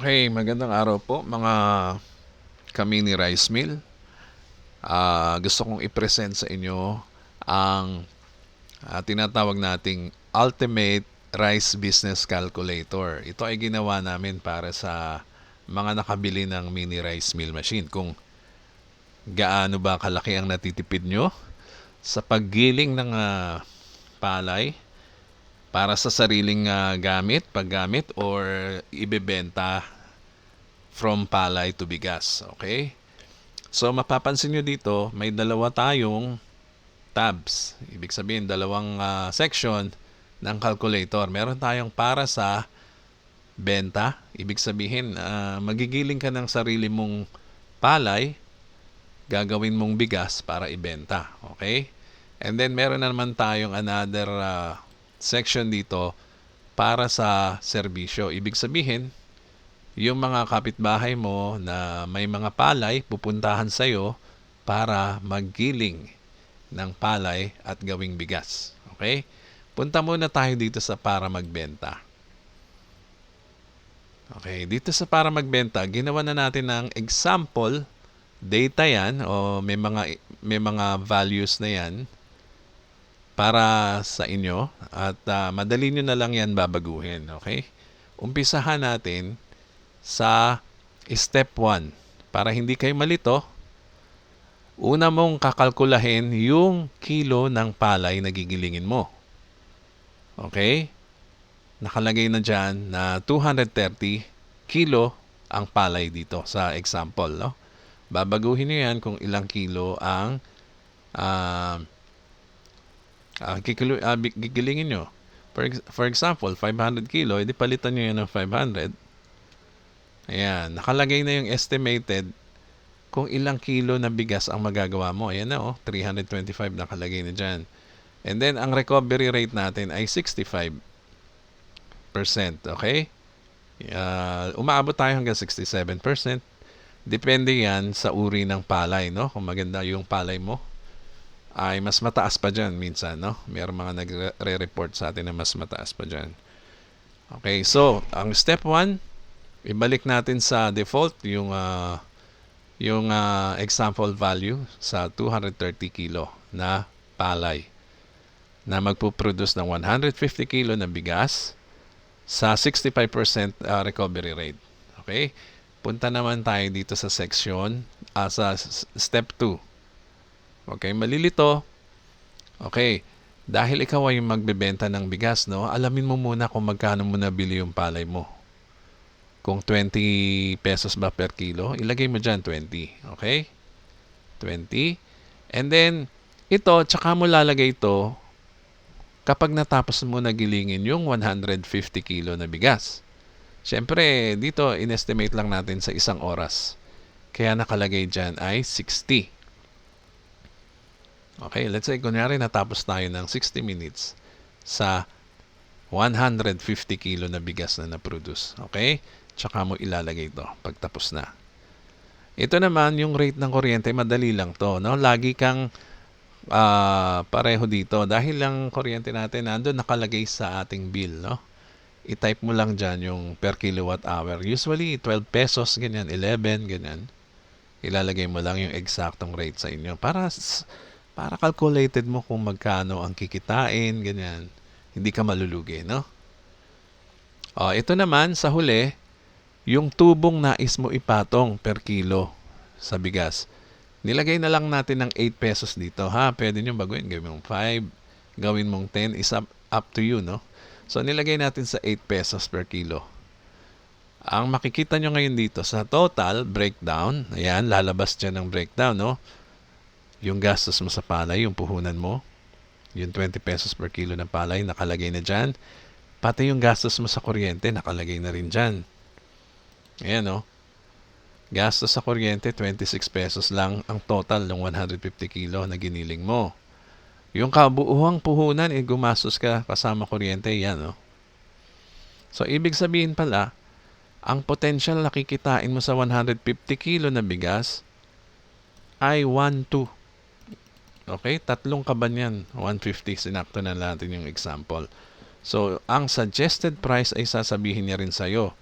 Okay, magandang araw po mga kami ni Rice Mill. Ah, gusto kong i-present sa inyo ang ah, tinatawag nating Ultimate Rice Business Calculator. Ito ay ginawa namin para sa mga nakabili ng mini rice mill machine. Kung gaano ba kalaki ang natitipid nyo sa paggiling ng ah, palay para sa sariling ah, gamit, paggamit, or ibebenta from palay to bigas. Okay? So, mapapansin nyo dito, may dalawa tayong tabs. Ibig sabihin, dalawang ah, section ng calculator. Meron tayong para sa benta. Ibig sabihin, ah, magigiling ka ng sarili mong palay, gagawin mong bigas para ibenta. Okay? And then, meron na naman tayong another ah, section dito para sa serbisyo. Ibig sabihin, yung mga kapitbahay mo na may mga palay, pupuntahan sa'yo para maggiling ng palay at gawing bigas. Okay? Punta muna tayo dito sa para magbenta. Okay, dito sa para magbenta, ginawa na natin ng example data yan o may mga may mga values na yan para sa inyo at ah, madali nyo na lang yan babaguhin. Okay? Umpisahan natin sa step 1. Para hindi kayo malito, una mong kakalkulahin yung kilo ng palay na gigilingin mo. Okay? Nakalagay na dyan na 230 kilo ang palay dito sa example. No? Babaguhin nyo yan kung ilang kilo ang ah, ah, kikilo, ah, bi- gigilingin nyo. For, for example, 500 kilo, edi palitan nyo yan ng 500. Ayan, nakalagay na yung estimated kung ilang kilo na bigas ang magagawa mo. Ayan na oh, 325 nakalagay na dyan. And then, ang recovery rate natin ay 65%. Okay? Ah, umaabot tayo hanggang 67%. Depende yan sa uri ng palay, no? Kung maganda yung palay mo, ay mas mataas pa dyan minsan, no? Mayroong mga nagre-report sa atin na mas mataas pa dyan. Okay, so, ang step 1, ibalik natin sa default yung ah, yung ah, example value sa 230 kilo na palay na magpuproduce ng 150 kilo na bigas sa 65% ah, recovery rate. Okay? Punta naman tayo dito sa section ah, sa step 2. Okay, malilito. Okay, dahil ikaw ay magbebenta ng bigas, no? Alamin mo muna kung magkano mo nabili yung palay mo. Kung 20 pesos ba per kilo, ilagay mo dyan 20. Okay? 20. And then, ito, tsaka mo lalagay ito kapag natapos mo nagilingin yung 150 kilo na bigas. Siyempre, dito, inestimate lang natin sa isang oras. Kaya nakalagay dyan ay 60. Okay, let's say, kunyari natapos tayo ng 60 minutes sa 150 kilo na bigas na na-produce. Okay? Tsaka mo ilalagay ito pagtapos na. Ito naman, yung rate ng kuryente, madali lang to. No? Lagi kang ah, pareho dito. Dahil lang kuryente natin, nandun nakalagay sa ating bill. No? I-type mo lang dyan yung per kilowatt hour. Usually, 12 pesos, ganyan, 11, ganyan. Ilalagay mo lang yung eksaktong rate sa inyo. Para, para calculated mo kung magkano ang kikitain, ganyan. Hindi ka malulugi, no? O, ito naman, sa huli, yung tubong nais mo ipatong per kilo sa bigas. Nilagay na lang natin ng 8 pesos dito, ha? Pwede nyo baguhin. Gawin mong 5, gawin mong 10, is up, up to you, no? So, nilagay natin sa 8 pesos per kilo. Ang makikita nyo ngayon dito sa total breakdown, ayan, lalabas dyan ng breakdown, no? Yung gastos mo sa palay, yung puhunan mo, yung 20 pesos per kilo ng palay, nakalagay na dyan. Pati yung gastos mo sa kuryente, nakalagay na rin dyan. Ayan, no? Gastos sa kuryente, 26 pesos lang ang total ng 150 kilo na giniling mo. Yung kabuuhang puhunan, eh, gumastos ka kasama kuryente, yan, no? So, ibig sabihin pala, ang potential na kikitain mo sa 150 kilo na bigas ay 1-2. Okay? Tatlong kaban yan. 150. Sinakto na natin yung example. So, ang suggested price ay sasabihin niya rin sa'yo.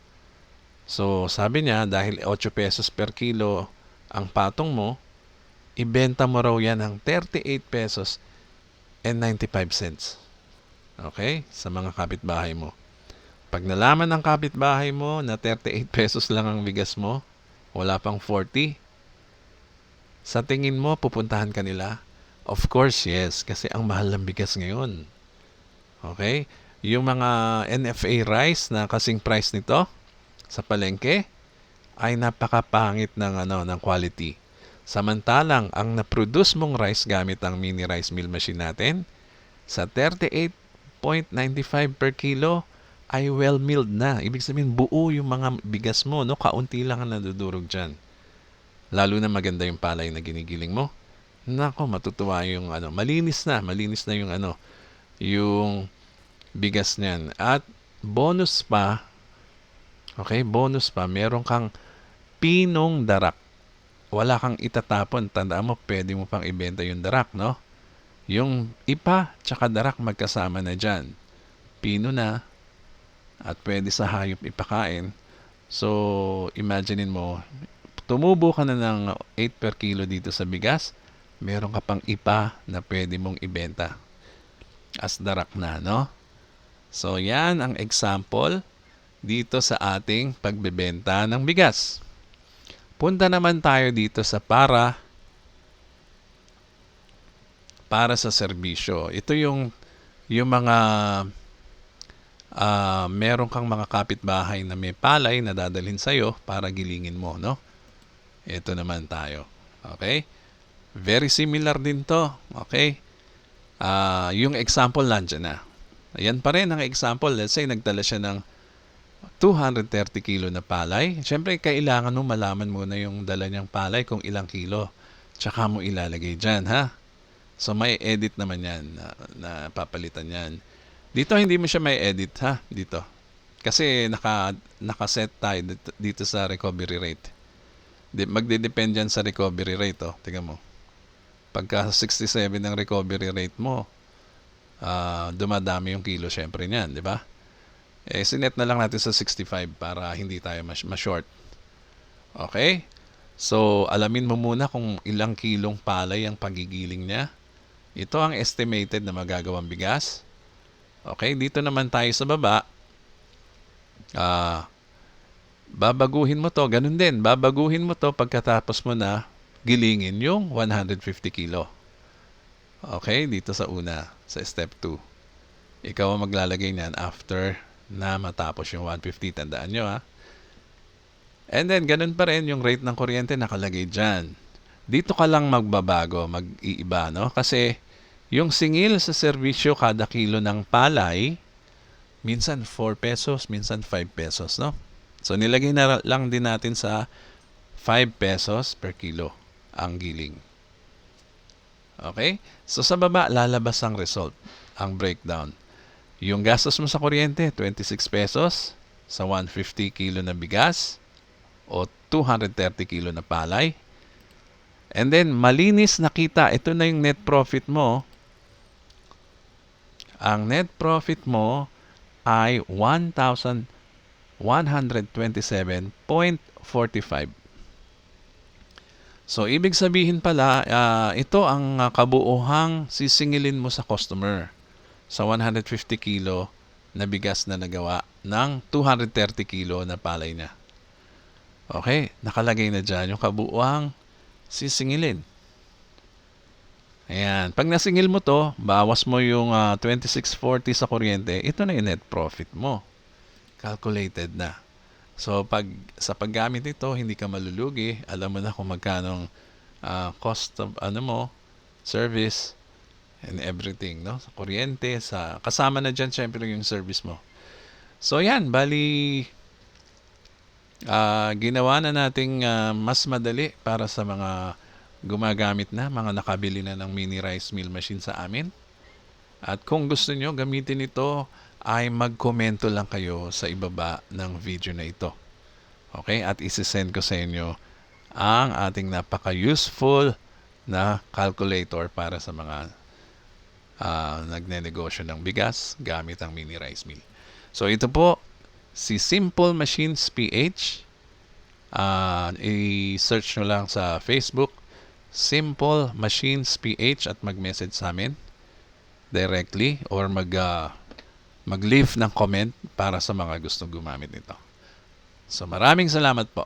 So, sabi niya, dahil 8 pesos per kilo ang patong mo, ibenta mo raw yan ng 38 pesos and 95 cents. Okay? Sa mga kapitbahay mo. Pag nalaman ng kapitbahay mo na 38 pesos lang ang bigas mo, wala pang 40, sa tingin mo, pupuntahan ka nila? Of course, yes. Kasi ang mahal ng bigas ngayon. Okay? Yung mga NFA rice na kasing price nito sa palengke ay napakapangit ng ano ng quality. Samantalang ang na-produce mong rice gamit ang mini rice mill machine natin sa 38.95 per kilo ay well milled na. Ibig sabihin buo yung mga bigas mo, no? Kaunti lang ang nadudurog diyan. Lalo na maganda yung palay na ginigiling mo. Nako, matutuwa yung ano, malinis na, malinis na yung ano, yung bigas niyan. At bonus pa, okay, bonus pa, meron kang pinong darak. Wala kang itatapon. Tandaan mo, pwede mo pang ibenta yung darak, no? Yung ipa tsaka darak magkasama na dyan. Pino na at pwede sa hayop ipakain. So, imaginein mo, tumubo ka na ng 8 per kilo dito sa bigas, meron ka pang ipa na pwede mong ibenta as darak na, no? So, yan ang example dito sa ating pagbebenta ng bigas. Punta naman tayo dito sa para para sa serbisyo. Ito yung yung mga ah, meron kang mga kapitbahay na may palay na dadalhin sa'yo para gilingin mo, no? Ito naman tayo. Okay? Very similar din to. Okay? Ah, yung example nandiyan na. Ayan pa rin ang example. Let's say nagdala siya ng 230 kilo na palay. Siyempre, kailangan mo malaman muna yung dala niyang palay kung ilang kilo. Tsaka mo ilalagay dyan, ha? So, may edit naman yan na, na papalitan yan. Dito, hindi mo siya may edit, ha? Dito. Kasi naka, nakaset tayo dito, dito sa recovery rate. Magde-depend yan sa recovery rate, oh. Tingnan mo. Pagka 67 ang recovery rate mo, ah, dumadami yung kilo syempre niyan, di ba? Eh, sinet na lang natin sa 65 para hindi tayo mas, short Okay? So, alamin mo muna kung ilang kilong palay ang pagigiling niya. Ito ang estimated na magagawang bigas. Okay, dito naman tayo sa baba. Ah, babaguhin mo to, ganun din. Babaguhin mo to pagkatapos mo na gilingin yung 150 kilo. Okay, dito sa una, sa step 2. Ikaw ang maglalagay niyan after na matapos yung 150. Tandaan nyo ha. And then, ganun pa rin yung rate ng kuryente nakalagay dyan. Dito ka lang magbabago, mag-iiba, no? Kasi yung singil sa serbisyo kada kilo ng palay, minsan 4 pesos, minsan 5 pesos, no? So, nilagay na lang din natin sa 5 pesos per kilo ang giling. Okay? So, sa baba, lalabas ang result, ang breakdown. Yung gastos mo sa kuryente, 26 pesos sa 150 kilo na bigas o 230 kilo na palay. And then, malinis na kita. Ito na yung net profit mo. Ang net profit mo ay 1,127.45. So, ibig sabihin pala, ah, ito ang ah, kabuuhang sisingilin mo sa customer sa 150 kilo na bigas na nagawa ng 230 kilo na palay niya. Okay, nakalagay na dyan yung kabuuang sisingilin. Ayan, pag nasingil mo to, bawas mo yung ah, 2640 sa kuryente, ito na yung net profit mo. Calculated na. So, pag sa paggamit nito, hindi ka malulugi. Alam mo na kung magkano ah, cost of ano mo, service, and everything, no? Sa kuryente, sa kasama na diyan syempre yung service mo. So yan, bali ah, ginawa na nating ah, mas madali para sa mga gumagamit na, mga nakabili na ng mini rice mill machine sa amin. At kung gusto nyo gamitin ito, ay magkomento lang kayo sa ibaba ng video na ito. Okay? At isi-send ko sa inyo ang ating napaka-useful na calculator para sa mga ah, nagnenegosyo ng bigas gamit ang mini rice mill. So ito po, si Simple Machines PH. Ah, i-search nyo lang sa Facebook Simple Machines PH at mag-message sa amin directly or mag ah, mag-leave ng comment para sa mga gustong gumamit nito. So maraming salamat po.